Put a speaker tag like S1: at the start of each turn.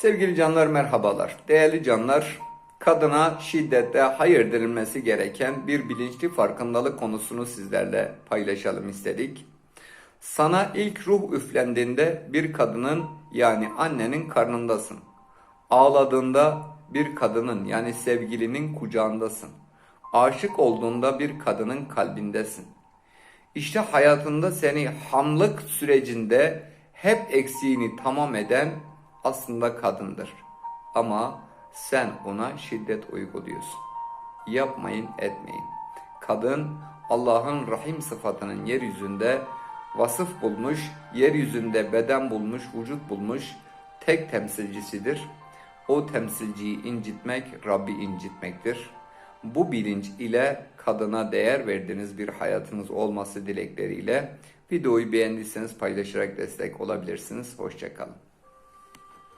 S1: Sevgili canlar merhabalar. Değerli canlar, kadına şiddetle hayır denilmesi gereken bir bilinçli farkındalık konusunu sizlerle paylaşalım istedik. Sana ilk ruh üflendiğinde bir kadının yani annenin karnındasın. Ağladığında bir kadının yani sevgilinin kucağındasın. Aşık olduğunda bir kadının kalbindesin. İşte hayatında seni hamlık sürecinde hep eksiğini tamam eden aslında kadındır. Ama sen ona şiddet uyguluyorsun. Yapmayın etmeyin. Kadın Allah'ın rahim sıfatının yeryüzünde vasıf bulmuş, yeryüzünde beden bulmuş, vücut bulmuş tek temsilcisidir. O temsilciyi incitmek Rabbi incitmektir. Bu bilinç ile kadına değer verdiğiniz bir hayatınız olması dilekleriyle videoyu beğendiyseniz paylaşarak destek olabilirsiniz. Hoşçakalın.